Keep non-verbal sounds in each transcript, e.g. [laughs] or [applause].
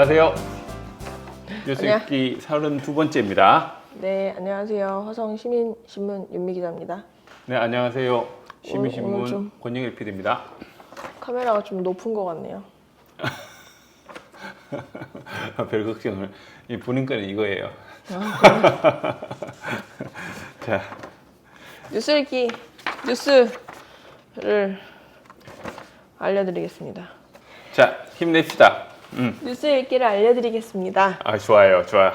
안녕하세요. 뉴스읽기 32번째입니다. 네, 안녕하세요. 화성 시민 신문 윤미 기자입니다. 네, 안녕하세요. 오늘 시민신문 좀- 권영일 PD입니다. 카메라가 좀 높은 것 같네요. [laughs] 별 걱정을. 이 보는 거는 이거예요. [laughs] 자, 뉴스 읽기 뉴스를 알려드리겠습니다. 자, 힘냅시다. 음. 뉴스 읽기를 알려드리겠습니다. 아, 좋아요, 좋아.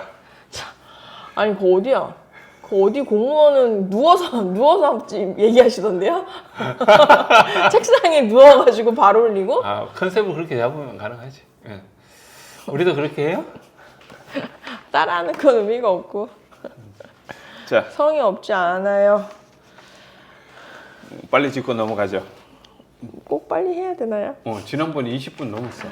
아니, 그 어디야? 그 어디 공무원은 누워서 누워서 지금 얘기하시던데요? [laughs] 책상에 누워가지고 발 올리고 아, 컨셉을 그렇게 잡으면 가능하지. 예. 우리도 그렇게 해요? 따라하는 건 의미가 없고 자, 성의 없지 않아요. 빨리 짚고 넘어가죠. 꼭 빨리 해야 되나요? 어, 지난번에 20분 넘었어.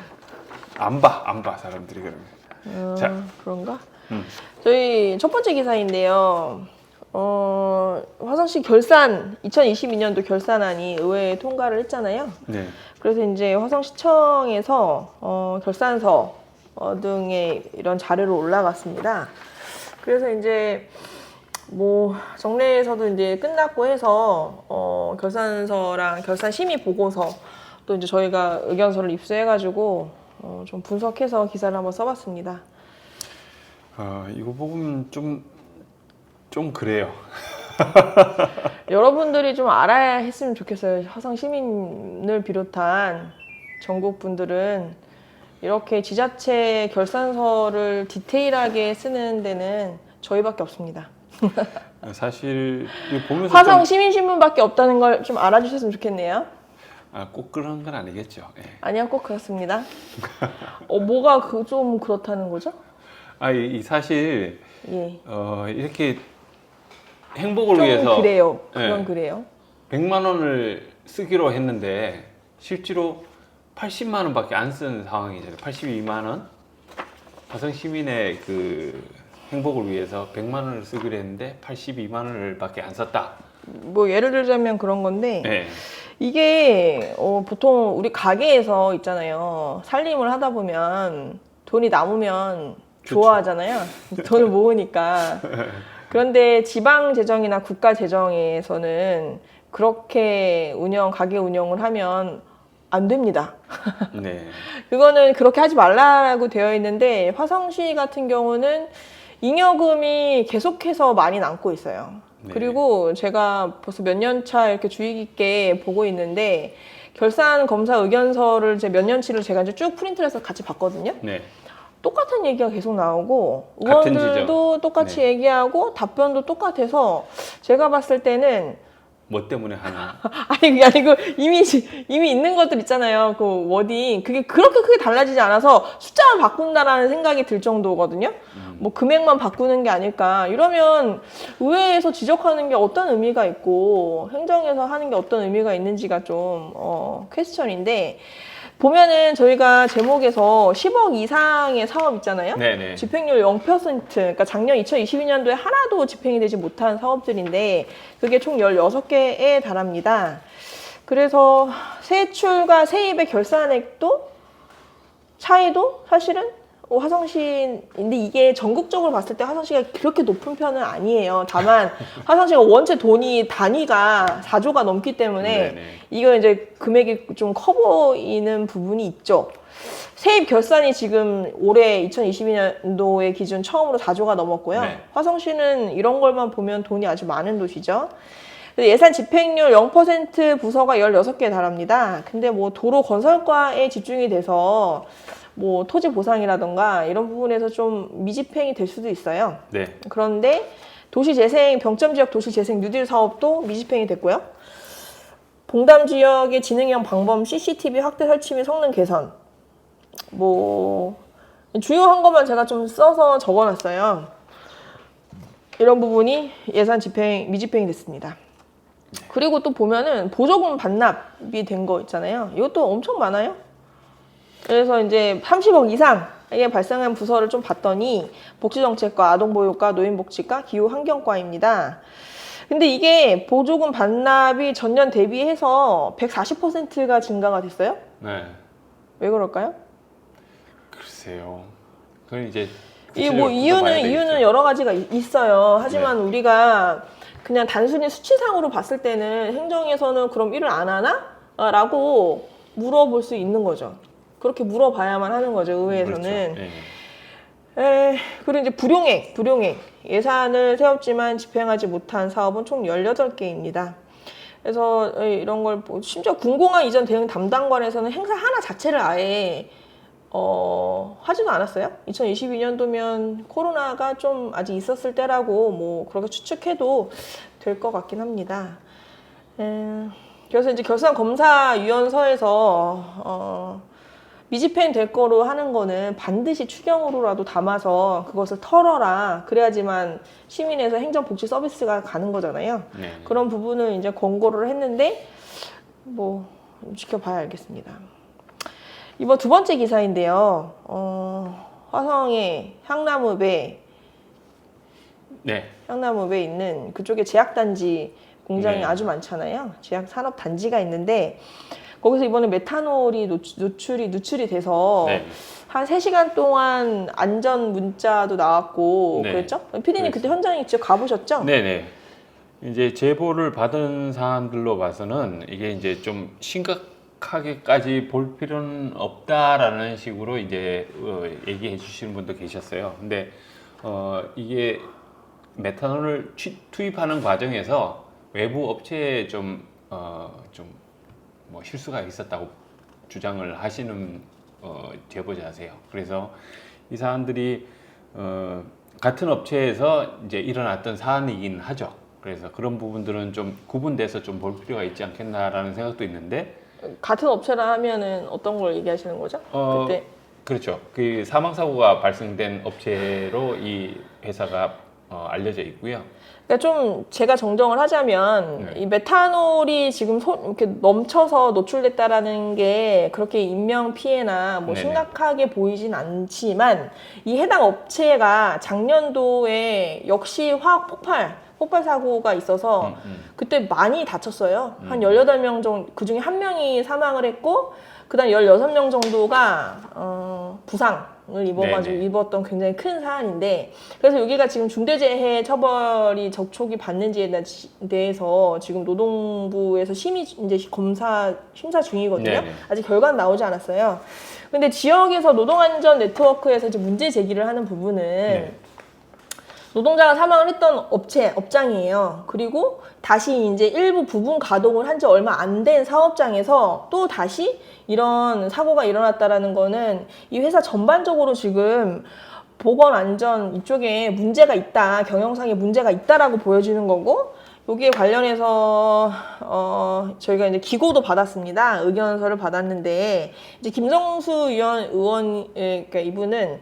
안 봐, 안 봐, 사람들이 그러면. 음, 자. 그런가? 음. 저희 첫 번째 기사인데요. 어, 화성시 결산 2022년도 결산안이 의회에 통과를 했잖아요. 네. 그래서 이제 화성시청에서 어, 결산서 어, 등의 이런 자료로 올라갔습니다. 그래서 이제 뭐 정례에서도 이제 끝났고 해서 어, 결산서랑 결산 심의 보고서 또 이제 저희가 의견서를 입수해가지고 어, 좀 분석해서 기사를 한번 써봤습니다. 어, 이거 보면 좀, 좀 그래요. [laughs] 여러분들이 좀 알아야 했으면 좋겠어요. 화성 시민을 비롯한 전국 분들은 이렇게 지자체 결산서를 디테일하게 쓰는 데는 저희밖에 없습니다. [laughs] 사실 이거 보면서 화성 좀, 시민신문밖에 없다는 걸 좀 알아주셨으면 좋겠네요. 아, 꼭 그런 건 아니겠죠. 예. 아니요, 꼭 그렇습니다. 어, 뭐가 그 좀 그렇다는 거죠? 아, 이, 이 사실 예. 어, 이렇게 행복을 좀 위해서 그래요. 그건 예. 그래요. 100만 원을 쓰기로 했는데 실제로 80만 원밖에 안쓴 상황이잖아요. 82만 원. 화성 시민의 그 행복을 위해서 100만 원을 쓰기로 했는데 82만 원을 밖에 안 썼다. 뭐 예를 들자면 그런 건데 예. 이게 어, 보통 우리 가게에서 있잖아요. 살림을 하다 보면 돈이 남으면 좋죠. 좋아하잖아요. [laughs] 돈을 모으니까. 그런데 지방 재정이나 국가 재정에서는 그렇게 운영 가게 운영을 하면 안 됩니다. [laughs] 네. 그거는 그렇게 하지 말라고 되어 있는데 화성시 같은 경우는 잉여금이 계속해서 많이 남고 있어요. 네. 그리고 제가 벌써 몇 년 차 이렇게 주의 깊게 보고 있는데 결산 검사 의견서를 제 몇 년치를 제가 이제 쭉 프린트를 해서 같이 봤거든요. 네. 똑같은 얘기가 계속 나오고 같은 의원들도. 똑같이 네. 얘기하고 답변도 똑같아서 제가 봤을 때는 뭐 때문에 하나? [laughs] 아니 그게 아니고 이미 이미 있는 것들 있잖아요. 그 워딩 그게 그렇게 크게 달라지지 않아서 숫자만 바꾼다라는 생각이 들 정도거든요. 음. 뭐 금액만 바꾸는 게 아닐까. 이러면 의회에서 지적하는 게 어떤 의미가 있고 행정에서 하는 게 어떤 의미가 있는지가 좀 어, 퀘스천인데 보면은 저희가 제목에서 10억 이상의 사업 있잖아요. 네네. 집행률 0%, 그러니까 작년 2022년도에 하나도 집행이 되지 못한 사업들인데 그게 총 16개에 달합니다. 그래서 세출과 세입의 결산액도 차이도 사실은 어, 화성시인데 이게 전국적으로 봤을 때 화성시가 그렇게 높은 편은 아니에요. 다만 [laughs] 화성시가 원체 돈이 단위가 4조가 넘기 때문에 네네. 이거 이제 금액이 좀 커 보이는 부분이 있죠. 세입 결산이 지금 올해 2022년도의 기준 처음으로 4조가 넘었고요. 네. 화성시는 이런 걸만 보면 돈이 아주 많은 도시죠. 예산 집행률 0% 부서가 16개에 달합니다. 근데 뭐 도로 건설과에 집중이 돼서 뭐 토지 보상이라던가 이런 부분에서 좀 미집행이 될 수도 있어요. 네. 그런데 도시재생 병점 지역 도시재생 뉴딜 사업도 미집행이 됐고요. 봉담 지역의 지능형 방범 CCTV 확대 설치 및 성능 개선. 뭐 주요한 것만 제가 좀 써서 적어놨어요. 이런 부분이 예산 집행 미집행이 됐습니다. 그리고 또 보면은 보조금 반납이 된 거 있잖아요. 이것도 엄청 많아요. 그래서 이제 30억 이상에 발생한 부서를 좀 봤더니 복지정책과 아동보육과 노인복지과 기후환경과입니다. 근데 이게 보조금 반납이 전년 대비해서 140%가 증가가 됐어요. 네. 왜 그럴까요? 글쎄요. 그건 이제 이뭐 구체적으로 이유는. 이유는 여러 가지가 이- 있어요. 하지만 네. 우리가 그냥 단순히 수치상으로 봤을 때는 행정에서는 그럼 일을 안 하나? 아, 라고 물어볼 수 있는 거죠. 그렇게 물어봐야만 하는 거죠, 의회에서는. 그렇죠. 예. 에, 그리고 이제 불용액, 불용액. 예산을 세웠지만 집행하지 못한 사업은 총 18개입니다. 그래서 에, 이런 걸, 보- 심지어 군공항 이전 대응 담당관에서는 행사 하나 자체를 아예, 어, 하지도 않았어요. 2022년도면 코로나가 좀 아직 있었을 때라고 뭐 그렇게 추측해도 될 것 같긴 합니다. 에, 그래서 이제 결산 검사위원서에서, 어, 미집행 될 거로 하는 거는 반드시 추경으로라도 담아서 그것을 털어라. 그래야지만 시민에서 행정복지 서비스가 가는 거잖아요. 네. 그런 부분을 이제 권고를 했는데 뭐 지켜봐야 알겠습니다. 이번 두 번째 기사인데요. 어, 화성의 향나무배 네. 향나무에 있는 그쪽에 제약단지 공장이 네. 아주 많잖아요. 제약 산업 단지가 있는데 거기서 이번에 메탄올이 노출, 노출이 누출이 돼서 네. 한 3시간 동안 안전 문자도 나왔고 네. 그랬죠? 피디님 그때 현장에 직접 가보셨죠? 네네. 이제 제보를 받은 사람들로 봐서는 이게 이제 좀 심각하게까지 볼 필요는 없다라는 식으로 이제 어, 얘기해 주시는 분도 계셨어요. 근데 어, 이게 메탄올을 취- 투입하는 과정에서 외부 업체에 좀, 어, 좀 뭐 실수가 있었다고 주장을 하시는 어, 제보자세요. 그래서 이 사람들이 어, 같은 업체에서 이제 일어났던 사안이긴 하죠. 그래서 그런 부분들은 좀 구분돼서 좀 볼 필요가 있지 않겠나라는 생각도 있는데 같은 업체라 하면은 어떤 걸 얘기하시는 거죠? 어, 그때 그렇죠. 그 사망 사고가 발생된 업체로 이 회사가 어, 알려져 있고요. 그러니까 좀 제가 정정을 하자면 네. 이 메탄올이 지금 소, 이렇게 넘쳐서 노출됐다라는 게 그렇게 인명 피해나 뭐 네네. 심각하게 보이진 않지만 이 해당 업체가 작년도에 역시 화학 폭발 폭발 사고가 있어서 음, 음. 그때 많이 다쳤어요. 한 음. 18명 정도, 그 중에 한 명이 사망을 했고, 그 다음 16명 정도가, 어, 부상을 입어가지고 네네. 입었던 굉장히 큰 사안인데, 그래서 여기가 지금 중대재해 처벌이 적촉이 받는지에 대- 대해서 지금 노동부에서 심의, 이제 검사, 심사 중이거든요. 네네. 아직 결과는 나오지 않았어요. 근데 지역에서 노동안전 네트워크에서 이제 문제 제기를 하는 부분은, 네. 노동자가 사망을 했던 업체, 업장이에요. 그리고 다시 이제 일부 부분 가동을 한 지 얼마 안 된 사업장에서 또 다시 이런 사고가 일어났다라는 거는 이 회사 전반적으로 지금 보건 안전 이쪽에 문제가 있다, 경영상에 문제가 있다라고 보여지는 거고, 여기에 관련해서 어 저희가 이제 기고도 받았습니다. 의견서를 받았는데 이제 김성수 의원 의원 예, 그러니까 이분은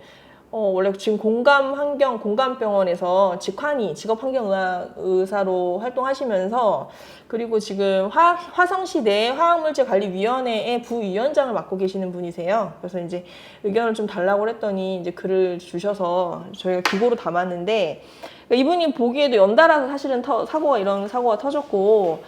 어, 원래 지금 공감 환경 공감 병원에서 직환의 직업 환경 의학 의사로 활동하시면서 그리고 지금 화, 화성시대 화학물질 관리 위원회의 부위원장을 맡고 계시는 분이세요. 그래서 이제 의견을 좀 달라고 했더니 이제 글을 주셔서 저희가 기고로 담았는데 그러니까 이분이 보기에도 연달아서 사실은 터- 사고가 이런 사고가 터졌고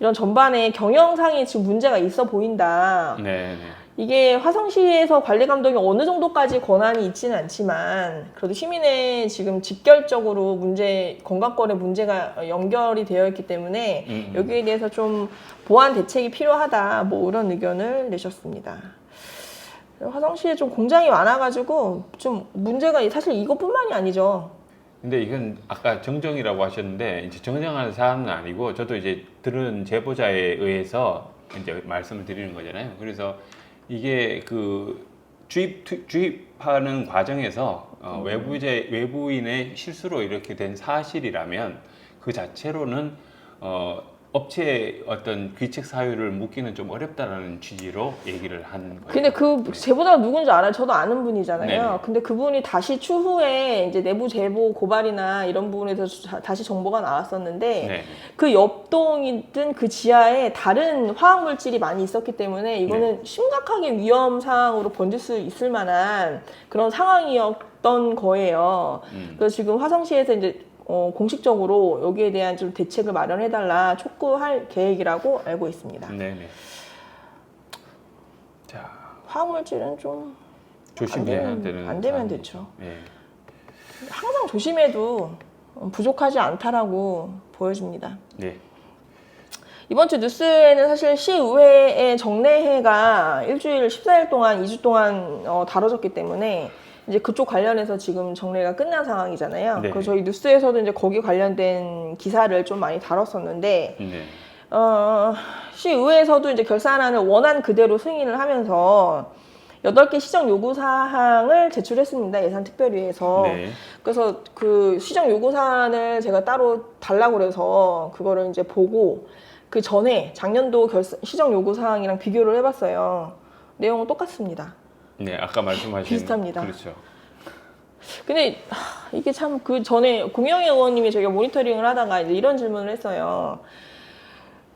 이런 전반에 경영상에 지금 문제가 있어 보인다. 네, 네. 이게 화성시에서 관리 감독이 어느 정도까지 권한이 있지는 않지만 그래도 시민의 지금 직결적으로 문제 건강권에 문제가 연결이 되어 있기 때문에 음, 음. 여기에 대해서 좀 보완 대책이 필요하다 뭐 이런 의견을 내셨습니다. 화성시에 좀 공장이 많아가지고 좀 문제가 사실 이것뿐만이 아니죠. 근데 이건 아까 정정이라고 하셨는데 이제 정정하는 사안은 아니고 저도 이제 들은 제보자에 의해서 이제 말씀을 드리는 거잖아요. 그래서 이게 그 주입 투- 주입하는 과정에서 어, 외부제 외부인의 실수로 이렇게 된 사실이라면 그 자체로는 어, 업체의 어떤 귀책 사유를 묻기는 좀 어렵다라는 취지로 얘기를 한 거예요. 근데 그 제보자가 누군지 알아요. 저도 아는 분이잖아요. 네네. 근데 그분이 다시 추후에 이제 내부 제보 고발이나 이런 부분에 대해서 자- 다시 정보가 나왔었는데 네. 그 옆동이든 그 지하에 다른 화학 물질이 많이 있었기 때문에 이거는 심각하게 위험 상황으로 번질 수 있을 만한 그런 상황이었던 거예요. 음. 그래서 지금 화성시에서 이제 어, 공식적으로 여기에 대한 좀 대책을 마련해달라 촉구할 계획이라고 알고 있습니다. 네, 네. 자, 화학 물질은 좀 조심해야 안 되면- 되는 안 되면. 됐죠. 예. 항상 조심해도 부족하지 않다라고 보여집니다. 네. 이번 주 뉴스에는 사실 시의회의 정례회가 일주일 14일 동안 2주 동안 어, 다뤄졌기 때문에 이제 그쪽 관련해서 지금 정례가 끝난 상황이잖아요. 네. 그래서 저희 뉴스에서도 이제 거기 관련된 기사를 좀 많이 다뤘었는데 네. 어, 시의회에서도 이제 결산안을 원안 그대로 승인을 하면서 8개 시정 요구 사항을 제출했습니다. 예산 특별위에서. 네. 그래서 그 시정 요구 사안을 제가 따로 달라고 그래서 그거를 이제 보고 그 전에 작년도 결산, 시정 요구 사항이랑 비교를 해 봤어요. 내용은 똑같습니다. 네, 아까 말씀하신 비슷합니다. 그렇죠. 근데 하, 이게 참 그 전에 공영애 의원님이 저희가 모니터링을 하다가 이제 이런 질문을 했어요.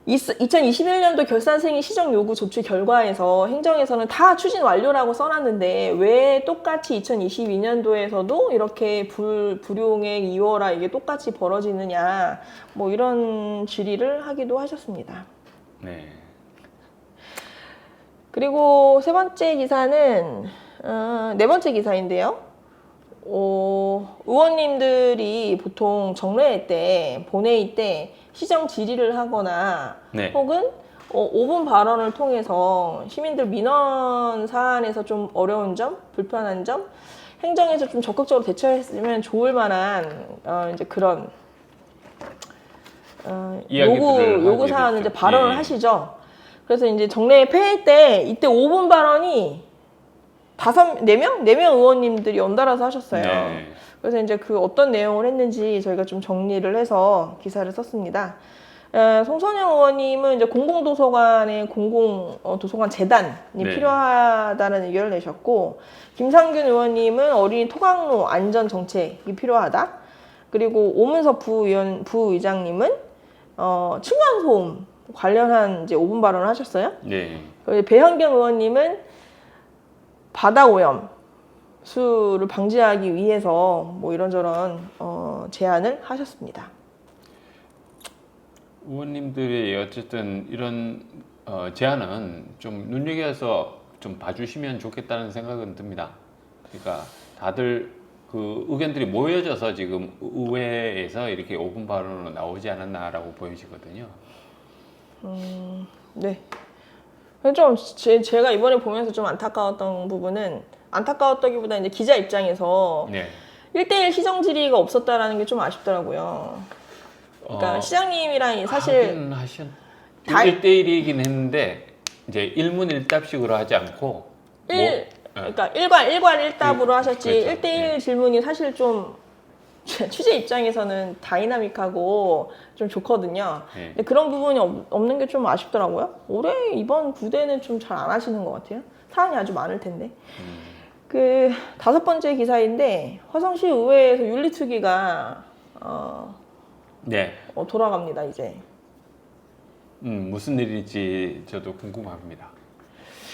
2021년도 결산 승인 시정 요구 조치 결과에서 행정에서는 다 추진 완료라고 써놨는데 왜 똑같이 2022년도에서도 이렇게 불, 불용액 2월화 이게 똑같이 벌어지느냐 뭐 이런 질의를 하기도 하셨습니다. 네. 그리고 세 번째 기사는 어, 네 번째 기사인데요. 어, 의원님들이 보통 정례회 때 본회의 때 시정 질의를 하거나 네. 혹은 어, 5분 발언을 통해서 시민들 민원 사안에서 좀 어려운 점, 불편한 점, 행정에서 좀 적극적으로 대처했으면 좋을 만한 어, 이제 그런 어, 요구 요구 사안을. 이제 발언을 예. 하시죠. 그래서 이제 정례 폐회 때 이때 5분 발언이 다섯 네명 네 명 의원님들이 연달아서 하셨어요. 네. 그래서 이제 그 어떤 내용을 했는지 저희가 좀 정리를 해서 기사를 썼습니다. 에, 송선영 의원님은 이제 공공도서관의 공공 어, 도서관 재단이 네. 필요하다는 의견을 내셨고 김상균 의원님은 어린이 토강로 안전 정책이 필요하다. 그리고 오문석 부의원 부의장님은 어, 층간 소음 관련한 이제 5분 발언을 하셨어요. 네. 그리고 배현경 의원님은 바다 오염 수를 방지하기 위해서 뭐 이런저런 어, 제안을 하셨습니다. 의원님들이 어쨌든 이런 어, 제안은 좀 눈여겨서 좀 봐주시면 좋겠다는 생각은 듭니다. 그러니까 다들 그 의견들이 모여져서 지금 의회에서 이렇게 5분 발언으로 나오지 않았나라고 보이시거든요. 네. 좀 제, 제가 이번에 보면서 좀 안타까웠던 부분은 안타까웠다기보다 이제 기자 입장에서 네. 1대1 시정 질의가 없었다라는 게 좀 아쉽더라고요. 그러니까 어, 시장님이랑 사실 하신 다- 1대1이긴 했는데 이제 일문일답식으로 하지 않고 일, 뭐, 그러니까 일관 일관 일답으로 그- 하셨지 그렇죠. 1대1 질문이 사실 좀 취재 입장에서는 다이나믹하고 좀 좋거든요. 네. 근데 그런 부분이 없, 없는 게 좀 아쉽더라고요. 올해 이번 부대는 좀 잘 안 하시는 것 같아요. 사안이 아주 많을 텐데. 음, 그 다섯 번째 기사인데 화성시 의회에서 윤리특위가 어, 네. 어, 돌아갑니다 이제. 음, 무슨 일인지 저도 궁금합니다.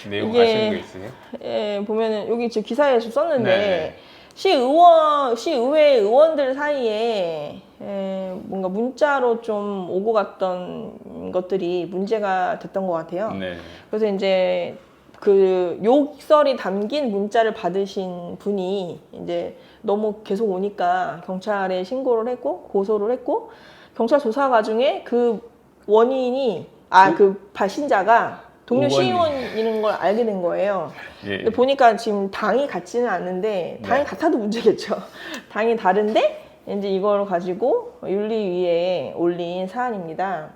내용 이게- 아시는 거 있으세요? 예, 보면은 여기 기사에 좀 썼는데 네. 시 의원 시 의회 의원들 사이에 에, 뭔가 문자로 좀 오고 갔던 것들이 문제가 됐던 것 같아요. 네. 그래서 이제 그 욕설이 담긴 문자를 받으신 분이 이제 너무 계속 오니까 경찰에 신고를 했고 고소를 했고 경찰 조사 과정에 그 원인이 아 그 발신자가 동료. 시의원이라는 걸 알게 된 거예요. 예. 근데 보니까 지금 당이 같지는 않는데 당이 네. 같아도 문제겠죠. [laughs] 당이 다른데 이제 이걸 가지고 윤리위에 올린 사안입니다.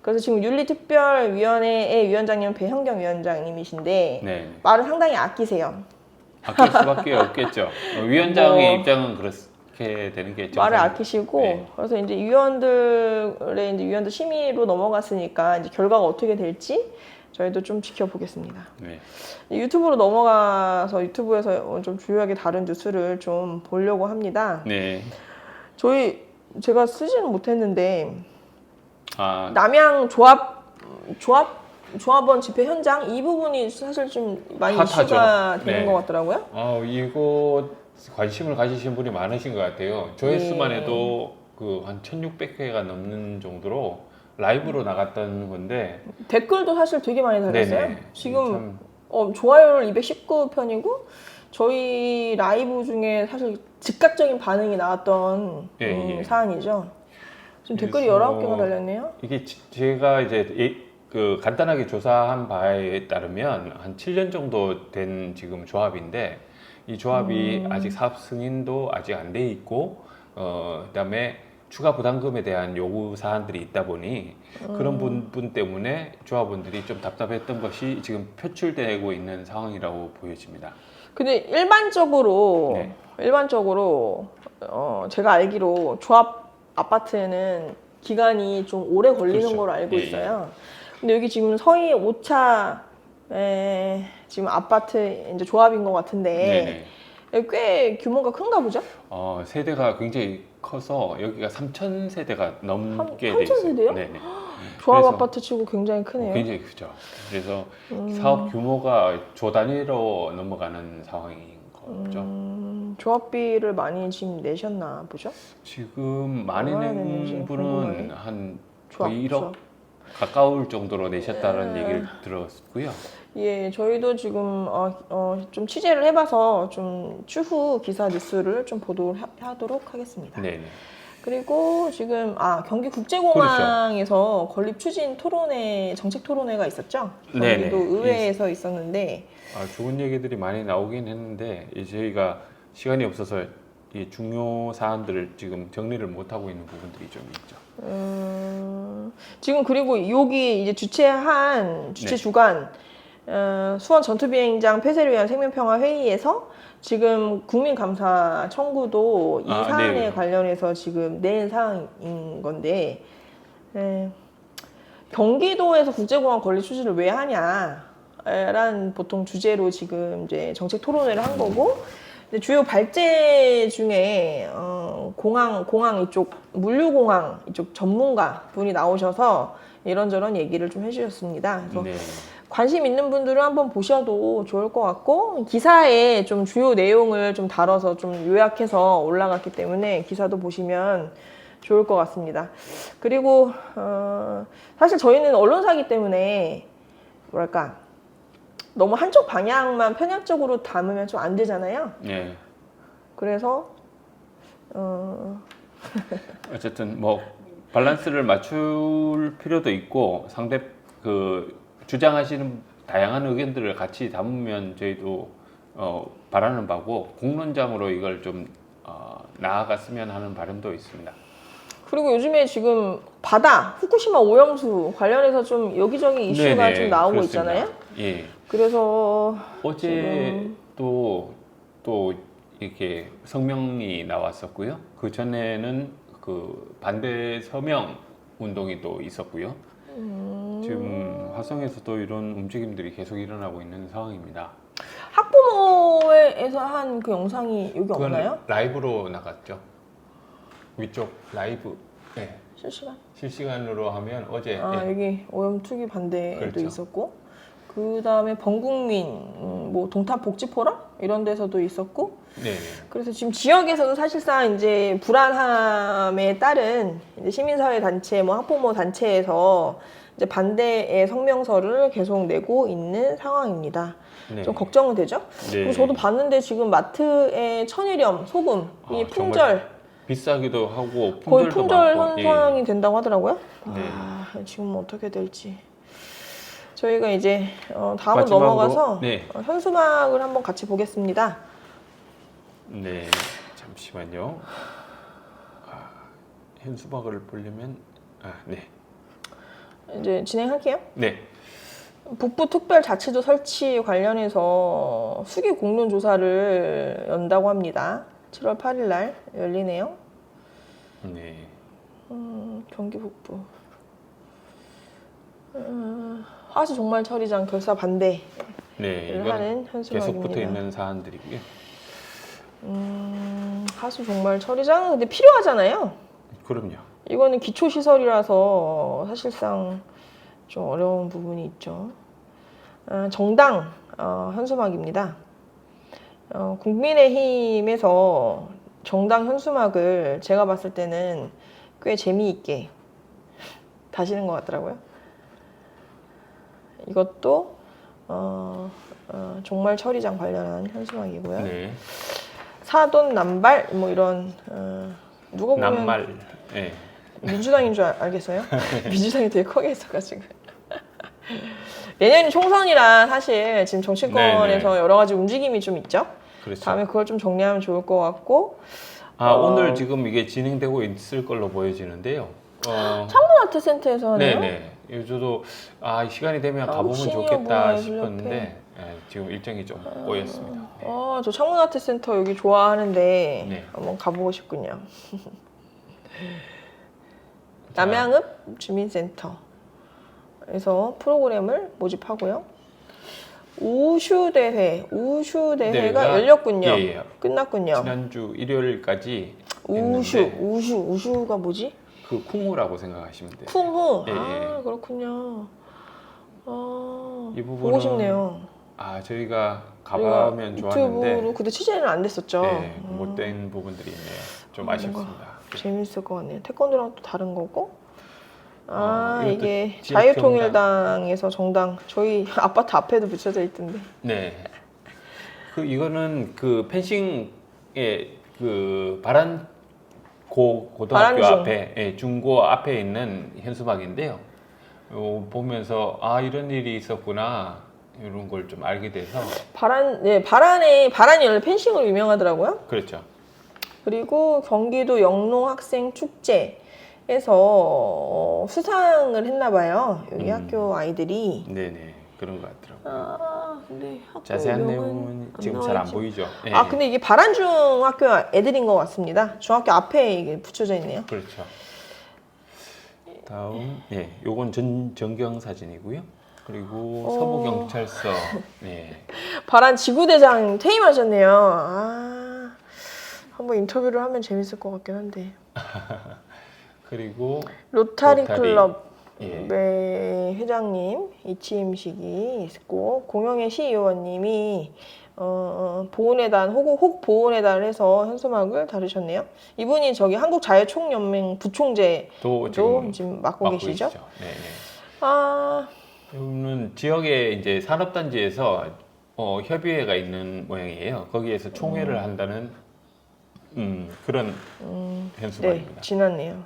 그래서 지금 윤리특별위원회의 위원장님은 배현경 위원장님이신데 네. 말을 상당히 아끼세요. 아낄 수밖에 [laughs] 없겠죠. 어, 위원장의 뭐- 입장은 그렇게 되는 게 말을 정상- 아끼시고 네. 그래서 이제 위원들의 이제 위원들 심의로 넘어갔으니까 이제 결과가 어떻게 될지 저희도 좀 지켜보겠습니다. 네. 유튜브로 넘어가서 유튜브에서 좀 주요하게 다른 뉴스를 좀 보려고 합니다. 네. 저희 제가 쓰지는 못했는데 아, 남양 조합 조합 조합원 집회 현장 이 부분이 사실 좀 많이 핫하죠. 이슈가 되는 네. 것 같더라고요. 어, 이거 관심을 가지신 분이 많으신 것 같아요. 조회수만 네. 해도 그 한 1,600회가 넘는 정도로 라이브로 나갔던 건데 댓글도 사실 되게 많이 달렸어요. 네네. 지금 참, 어, 좋아요를 219편이고 저희 라이브 중에 사실 즉각적인 반응이 나왔던 예, 음, 예. 사안이죠. 지금 댓글이 그래서 19개가 달렸네요. 이게 지- 제가 이제 예- 그 간단하게 조사한 바에 따르면 한 7년 정도 된 지금 조합인데 이 조합이 음. 아직 사업 승인도 아직 안 돼 있고 어 그다음에 추가 부담금에 대한 요구 사항들이 있다 보니 그런 음. 부분 때문에 조합원들이 좀 답답했던 것이 지금 표출되고 있는 상황이라고 보여집니다. 근데 일반적으로 네. 일반적으로 어, 제가 알기로 조합 아파트는 기간이 좀 오래 걸리는 그렇죠. 걸로 알고 예, 있어요. 근데 여기 지금 서희 5차 지금 아파트 이제 조합인 것 같은데 네네. 꽤 규모가 큰가 보죠? 어, 세대가 굉장히 커서 여기가 3천 세대가 넘게 삼- 돼 있어요. 삼천 세대요? 네 네. 조합 그래서- 아파트 치고 굉장히 크네요. 음. 굉장히 크죠. 그래서 사업 규모가 조 단위로 넘어가는 상황인 거죠. 음, 조합비를 많이 지금 내셨나 보죠? 지금 많이 얼마나 낸 냈는지 분은 궁금하네. 한 조합, 거의 1억 조합. 가까울 정도로 내셨다는 네. 얘기를 들었고요. 예, 저희도 지금 어, 어, 좀 취재를 해봐서 좀 추후 기사 뉴스를 좀 보도하도록 하겠습니다. 네네. 그리고 지금 아 경기 국제공항에서 건립 추진 토론회 정책 토론회가 있었죠. 네네. 경기도 의회에서 있었는데 아, 좋은 얘기들이 많이 나오긴 했는데 이제 저희가 시간이 없어서 이 중요 사안들을 지금 정리를 못 하고 있는 부분들이 좀 있죠. 음, 지금 그리고 여기 이제 주최한 주최 네. 주간 어, 수원 전투비행장 폐쇄를 위한 생명평화 회의에서 지금 국민감사 청구도 이 아, 사안에 네. 관련해서 지금 낸 사항인 건데 에, 경기도에서 국제공항 건립 추진을 왜 하냐? 라는 보통 주제로 지금 이제 정책 토론회를 한 거고 주요 발제 중에 어, 공항 공항 이쪽 물류공항 이쪽 전문가 분이 나오셔서 이런저런 얘기를 좀 해주셨습니다. 그래서 네. 관심 있는 분들은 한번 보셔도 좋을 것 같고 기사에 좀 주요 내용을 좀 다뤄서 좀 요약해서 올라갔기 때문에 기사도 보시면 좋을 것 같습니다. 그리고 어, 사실 저희는 언론사기 때문에 뭐랄까 너무 한쪽 방향만 편향적으로 담으면 좀 안 되잖아요. 네. 그래서 어, 어쨌든 뭐 밸런스를 맞출 필요도 있고 상대 그 주장하시는 다양한 의견들을 같이 담으면 저희도 어, 바라는 바고 공론장으로 이걸 좀 어, 나아갔으면 하는 바람도 있습니다. 그리고 요즘에 지금 바다 후쿠시마 오염수 관련해서 좀 여기저기 이슈가 네네, 좀 나오고 그렇습니다. 있잖아요. 예. 그래서 어제 지금- 또, 또 이렇게 성명이 나왔었고요. 그 전에는 그 반대 서명 운동이 또 있었고요. 음, 지금 화성에서도 이런 움직임들이 계속 일어나고 있는 상황입니다. 학부모에서 한 그 영상이 여기 그건 없나요? 라이브로 나갔죠. 위쪽 라이브 네. 실시간? 실시간으로 하면 어제 아 예. 여기 오염 투기 반대도 그렇죠. 있었고 그 다음에 번국민 음, 뭐 동탄 복지 포럼 이런 데서도 있었고 네. 그래서 지금 지역에서도 사실상 이제 불안함에 따른 이제 시민사회 단체, 뭐 학부모 단체에서 반대의 성명서를 계속 내고 있는 상황입니다. 네. 좀 걱정은 되죠? 네. 저도 봤는데 지금 마트에 천일염, 소금이 아, 품절 비싸기도 하고 거의 품절 많고, 예. 현상이 된다고 하더라고요. 네. 아, 지금 어떻게 될지. 저희가 이제 어, 마지막으로, 넘어가서 네. 어, 현수막을 한번 같이 보겠습니다. 네, 잠시만요. 아, 현수막을 보려면 아, 네. 이제 진행할게요. 네. 북부 특별자치도 설치 관련해서 수기 공론 조사를 연다고 합니다. 7월 8일 날 열리네요. 네. 음, 경기 북부. 음, 화수 종말 처리장 결사 반대를 네, 이건 하는 계속 현수막입니다. 붙어 있는 사안들이고요. 음, 하수 종말 처리장은 근데 필요하잖아요. 그럼요. 이거는 기초 시설이라서 사실상 좀 어려운 부분이 있죠. 어, 정당 어, 현수막입니다. 어, 국민의힘에서 정당 현수막을 제가 봤을 때는 꽤 재미있게 다시는 것 같더라고요. 이것도 어, 어, 종말 처리장 관련한 현수막이고요. 네. 사돈 남발 뭐 이런 어, 누가 보면 낱말. 예. 민주당인 줄 알- 알겠어요? [laughs] 민주당이 되게 크게 있어가지고. [laughs] 내년이 총선이라 사실 지금 정치권에서 여러 가지 움직임이 좀 있죠. 그렇죠. 다음에 그걸 좀 정리하면 좋을 것 같고 아, 어. 오늘 지금 이게 진행되고 있을 걸로 보여지는데요. 어, 아트 센터에서 하네요. 네네. 예, 저도 아 시간이 되면 한국 가보면 좋겠다. 싶었는데 예, 지금 일정이 좀 꼬였습니다. 네. 어, 저 창문 아트 센터 여기 좋아하는데 네. 한번 가보고 싶군요. [laughs] 남양읍 주민센터에서 프로그램을 모집하고요. 우슈 대회, 우슈 대회가 대회가- 열렸군요. 예, 예. 끝났군요. 지난주 일요일까지 우슈, 했는데 우슈, 우슈가 뭐지? 그 쿵우라고 생각하시면 돼요. 쿵후. 예, 아 예. 그렇군요. 아, 이 부분은 보고 싶네요. 아 저희가 가보면 유튜브로 좋았는데 그때 취재는 안 됐었죠. 네, 음. 못된 부분들이 있네요. 좀 아쉽습니다. 재밌을 것 같네요. 태권도랑 또 다른 거고. 아 어, 이것도 이게 지역 자유통일당에서 정당 저희 [laughs] 아파트 앞에도 붙여져 있던데. 네. 그 이거는 그 펜싱의 그 바란 고 고등학교 바란중. 앞에 예, 중고 앞에 있는 현수막인데요. 요 보면서 아 이런 일이 있었구나 이런 걸 좀 알게 돼서 바란 네 바란에 바란이 원래 펜싱으로 유명하더라고요. 그렇죠. 그리고 경기도 영농 학생 축제에서 어, 수상을 했나 봐요. 여기 음. 학교 아이들이. 네네 그런 것 같더라고요. 아 근데 학교 자세한 내용은 안 지금 잘 안. 보이죠. 예, 아 근데 이게 바란중 학교 애들인 것 같습니다. 중학교 앞에 이게 붙여져 있네요. 그렇죠. 다음 예, 요건 전 전경 사진이고요. 그리고 어. 서부 경찰서 네. [laughs] 바란 지구대장 퇴임하셨네요. 아, 한번 인터뷰를 하면 재밌을 것 같긴 한데. [laughs] 그리고 로타리, 로타리. 클럽 예. 네, 회장님 이치임식이 있고 공영의 시의원님이 어, 보훈회단 혹, 혹 보훈회단을 해서 현수막을 다루셨네요. 이분이 저기 한국 자유총연맹 부총재도 또 지금, 지금 맡고, 계시죠? 네 네. 아, 이거는 지역의 이제 산업단지에서 어, 협의회가 있는 모양이에요. 거기에서 총회를 한다는 음, 그런 네, 현수막입니다. 지났네요.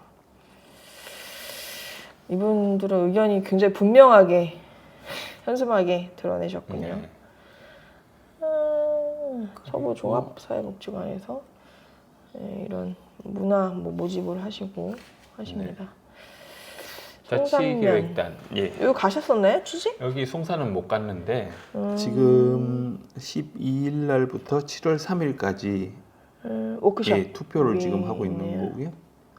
이분들은 의견이 굉장히 분명하게 현수막에 드러내셨군요. 네. 아, 서부 종합 사회복지관에서 네, 이런 문화 뭐 모집을 하시고 하십니다. 송산면. 자치계획단. 예. 여기 가셨었나요 취재? 여기 송산은 못 갔는데 음, 지금 12일 날부터 7월 3일까지 음, 워크숍. 예, 투표를 지금 하고 있는. 거고요.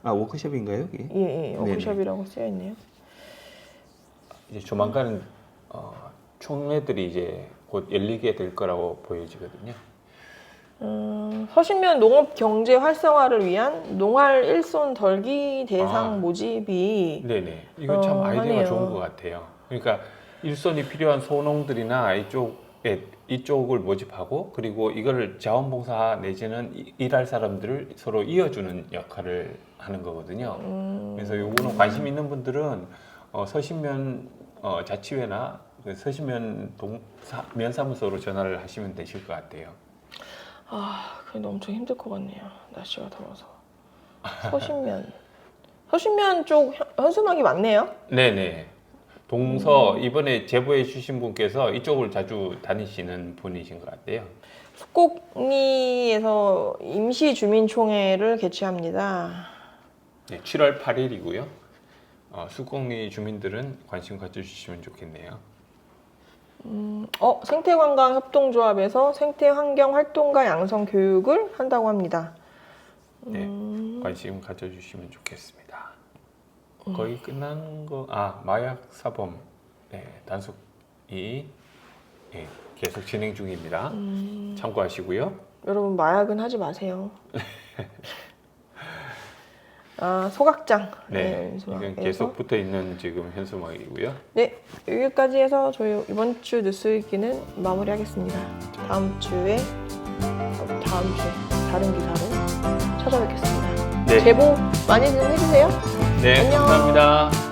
아 워크숍인가요? 예, 예, 네네. 워크숍이라고 쓰여 있네요. 이제 조만간 어, 총회들이 이제 곧 열리게 될 거라고 보여지거든요. 음, 서신면 농업 경제 활성화를 위한 농활 일손 덜기 대상 아. 모집이 네네. 이거 참 어, 아이디어가 하네요. 좋은 것 같아요. 그러니까 일손이 필요한 소농들이나 이쪽에 이쪽을 모집하고 그리고 이거를 자원봉사 내지는 이- 일할 사람들을 서로 이어주는 역할을 하는 거거든요. 음, 그래서 요거는 관심 있는 분들은 어, 서신면 어, 자치회나 그 서신면 동, 사, 면사무소로 전화를 하시면 되실 것 같아요. 아, 그래도 엄청 힘들 것 같네요. 날씨가 더워서. 서신면. 서신면 쪽 현- 현수막이 많네요. [laughs] 네네. 동서 이번에 제보해 주신 분께서 이쪽을 자주 다니시는 분이신 것 같아요. 숙곡리에서 임시 주민총회를 개최합니다. 네, 7월 8일이고요. 어, 수공리 주민들은 관심 가져주시면 좋겠네요. 어, 생태관광 협동조합에서 생태환경 활동가 양성 교육을 한다고 합니다. 네, 음. 관심 가져주시면 좋겠습니다. 거의 끝난 거, 아 마약 사범 네, 단속이 예, 계속 진행 중입니다. 음. 참고하시고요. 여러분 마약은 하지 마세요. [laughs] 아, 소각장. 네, 현수막에서. 이건 계속 붙어 있는 지금 현수막이고요. 네, 여기까지 해서 저희 이번 주 뉴스위키는 마무리하겠습니다. 다음 주에 어, 다음 주에 다른 기사로 찾아뵙겠습니다. 네, 제보 많이 좀 해주세요. 네, 안녕. 감사합니다.